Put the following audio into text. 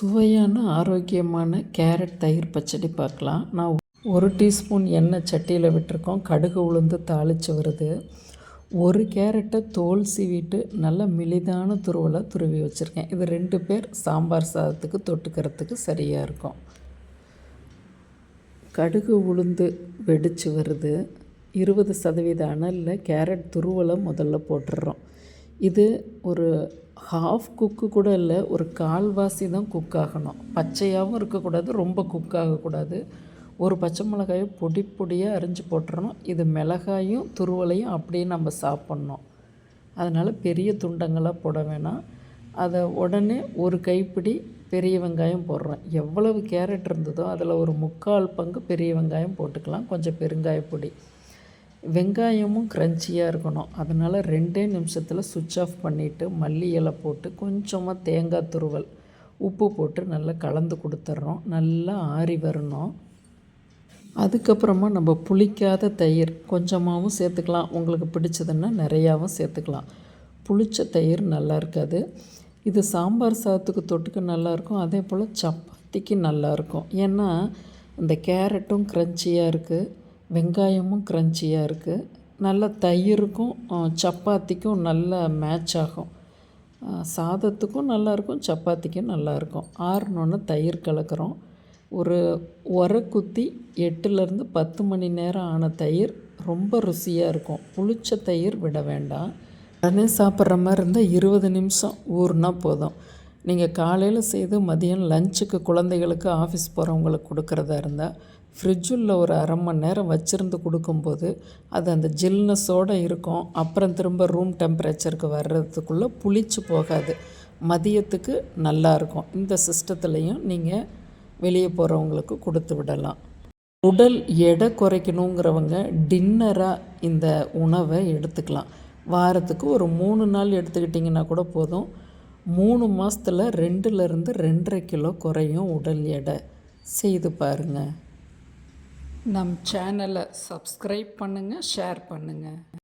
சுவையான ஆரோக்கியமான கேரட் தயிர் பச்சடி பார்க்கலாம். நான் ஒரு டீஸ்பூன் எண்ணெய் சட்டியில் விட்டிருக்கோம். கடுகு உளுந்து தாளித்து வருது. ஒரு கேரட்டை தோல் சீவிட்டு நல்ல மெலிதான துருவலை துருவி வச்சுருக்கேன். இது ரெண்டு பேர் சாம்பார் சாதத்துக்கு தொட்டுக்கிறதுக்கு சரியாக இருக்கும். கடுகு உளுந்து வெடித்து வருது. இருபது சதவீத அனலில் கேரட் துருவலை முதல்ல போட்டுடுறோம் இது ஒரு ஹாஃப் குக்கு கூட இல்லை ஒரு கால்வாசி தான் குக் ஆகணும். பச்சையாகவும் இருக்கக்கூடாது ரொம்ப குக் ஆகக்கூடாது. ஒரு பச்சை மிளகாயை பொடி பொடியாக அரிஞ்சு போட்டுறணும். இது மிளகாயும் துருவலையும் அப்படியே நம்ம சாப்பிட்ணும். அதனால் பெரிய துண்டங்களாக போட வேணாம். அதை உடனே ஒரு கைப்பிடி பெரிய வெங்காயம் போடுறோம். எவ்வளவு கேரட் இருந்ததோ அதில் ஒரு முக்கால் பங்கு பெரிய வெங்காயம் போட்டுக்கலாம். கொஞ்சம் பெருங்காயப்பொடி. வெங்காயமும் க்ரன்ச்சியாக இருக்கணும். அதனால் ரெண்டே நிமிஷத்தில் சுவிட்ச் ஆஃப் பண்ணிவிட்டு மல்லி இலை போட்டு கொஞ்சமாக தேங்காய் துருவல் உப்பு போட்டு நல்லா கலந்து கொடுத்துட்றோம் நல்லா ஆறி வரணும். அதுக்கப்புறமா நம்ம புளிக்காத தயிர் கொஞ்சமாகவும் சேர்த்துக்கலாம். உங்களுக்கு பிடிச்சதுன்னா நிறையாவும் சேர்த்துக்கலாம். புளிச்ச தயிர் நல்லா இருக்காது. இது சாம்பார் சாதத்துக்கு தொட்டுக்கு நல்லாயிருக்கும் அதே போல் சப்பாத்திக்கு நல்லாயிருக்கும் ஏன்னா இந்த கேரட்டும் க்ரன்ச்சியாக இருக்குது வெங்காயமும் க்ரன்ச்சியாக இருக்குது நல்ல தயிருக்கும் சப்பாத்திக்கும் நல்ல மேட்ச் ஆகும். சாதத்துக்கும் நல்லாயிருக்கும் சப்பாத்திக்கும் நல்லாயிருக்கும் ஆறுனோன்னு தயிர் கலக்கிறோம். ஒரு உர குத்தி எட்டுலேருந்து பத்து மணி நேரம் ஆன தயிர் ரொம்ப ருசியாக இருக்கும். புளிச்ச தயிர் விட வேண்டாம். உடனே சாப்பிட்ற மாதிரி இருந்தால் இருபது நிமிஷம் ஊறுனா போதும். நீங்கள் காலையில் செய்து மதியம் லஞ்சுக்கு குழந்தைகளுக்கு ஆஃபீஸ் போகிறவங்களுக்கு கொடுக்குறதா இருந்தால் ஃப்ரிட்ஜுள்ள ஒரு அரை மணி நேரம் வச்சுருந்து கொடுக்கும்போது அது அந்த ஜில்னஸோடு இருக்கும். அப்புறம் திரும்ப ரூம் டெம்பரேச்சருக்கு வர்றதுக்குள்ளே புளிச்சு போகாது. மதியத்துக்கு நல்லாயிருக்கும் இந்த சிஸ்டத்துலேயும் நீங்கள் வெளியே போகிறவங்களுக்கு கொடுத்து விடலாம். உடல் எடை குறைக்கணுங்கிறவங்க டின்னராக இந்த உணவை எடுத்துக்கலாம். வாரத்துக்கு ஒரு மூணு நாள் எடுத்துக்கிட்டிங்கன்னா கூட போதும். மூணு மாதத்தில் ரெண்டுலேருந்து ரெண்டரை கிலோ குறையும் உடல் எடை. செய்து பாருங்கள் நம் சேனலை சப்ஸ்கிரைப் பண்ணுங்கள் ஷேர் பண்ணுங்கள்